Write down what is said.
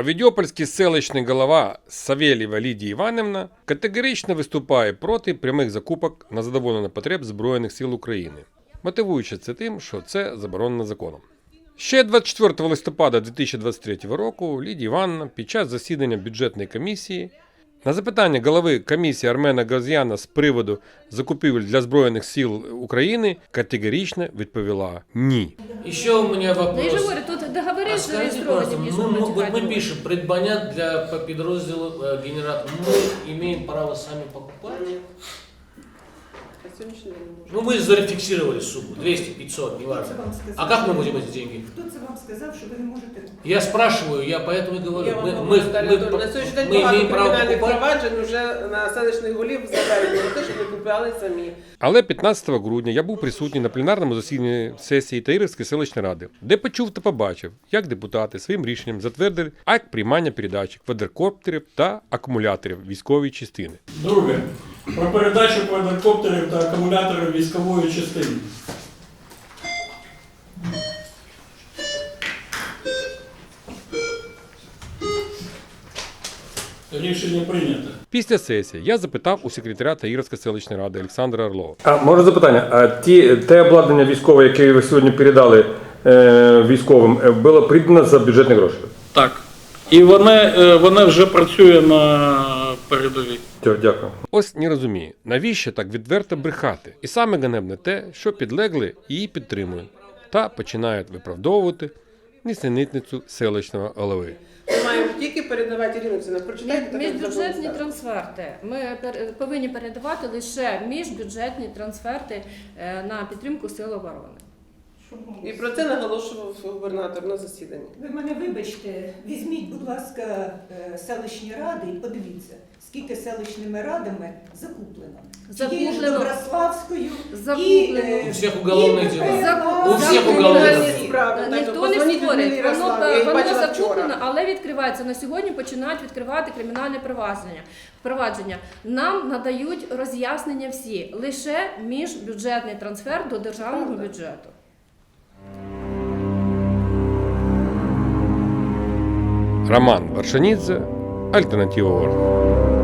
А Відьопольський селищний голова Савєлєва Лідія Іванівна категорично виступає проти прямих закупок на задоволення потреб Збройних сил України, мотивуючи це тим, що це заборонено законом. Ще 24 листопада 2023 року Лідія Івановна під час засідання бюджетної комісії на запитання голови комісії Армена Газяна з приводу закупівель для Збройних сил України категорично відповіла ні. У меня Ну, я же вопрос говорю, тут договори А скажите, зареєстровані пожалуйста, в мы, міжнародній мы, мы раді. пишем предбанят для по подразделу э, генератора. Мы имеем право сами покупать. На сьогоднішній день не Ну, можна. мы зафиксировали сумму 200, 500, неважно. Хто це вам сказав? А как мы будем эти деньги? Хто це вам сказав, що ви не можете? Я спрашиваю, я поэтому и говорю. Я вам Мы, говорю, мы, Наталя мы, Анатоліївна, на сьогоднішній день мы багато имеем право кримінальних покупать. проваджень вже на селищних голів заведено на те, щоб ви купляли самі. Але 15 грудня я був присутній на пленарному засіданні сесії Таїрівської селищної ради, де почув та побачив, як депутати своїм рішенням затвердили акт приймання передачі квадрокоптерів та акумуляторів військової частини. Друге. про передачу квадрокоптерів та акумуляторів військової частини. Рішення прийнято. Після сесії я запитав у секретаря Таїрської селищної ради Олександра Орлова. А може запитання? А ті те обладнання військове, яке ви сьогодні передали е, військовим, е, було придбано за бюджетні гроші? Так. І воно, е, воно вже працює на передовій. Дякую. Ось не розумію, навіщо так відверто брехати? І саме ганебне те, що підлегли її підтримують та починають виправдовувати нісенітницю селищного голови. Ми маємо тільки передавати Ірину Олексійовну, прочитайте Міжбюджетні трансферти. Ми пер- повинні передавати лише міжбюджетні трансферти е, на підтримку сил оборони. І про це наголошував губернатор на засіданні. Ви мене вибачте, візьміть, будь ласка, е, селищні ради і подивіться, скільки селищними радами закуплено. Тією ж Закуплено. Доброславською Закуплено. і, е, У всіх уголовні і діла. ППЛА, У всіх і уголовні справи. Так, Ніхто не позвоніть спорить, воно, Ярославівні, я їх воно бачила закуплено, вчора. але відкривається. На сьогодні починають відкривати кримінальне провадження. Впровадження. Нам надають роз'яснення всі, лише міжбюджетний трансфер до державного бюджету. Роман Варшанідзе, Альтернатива Орг.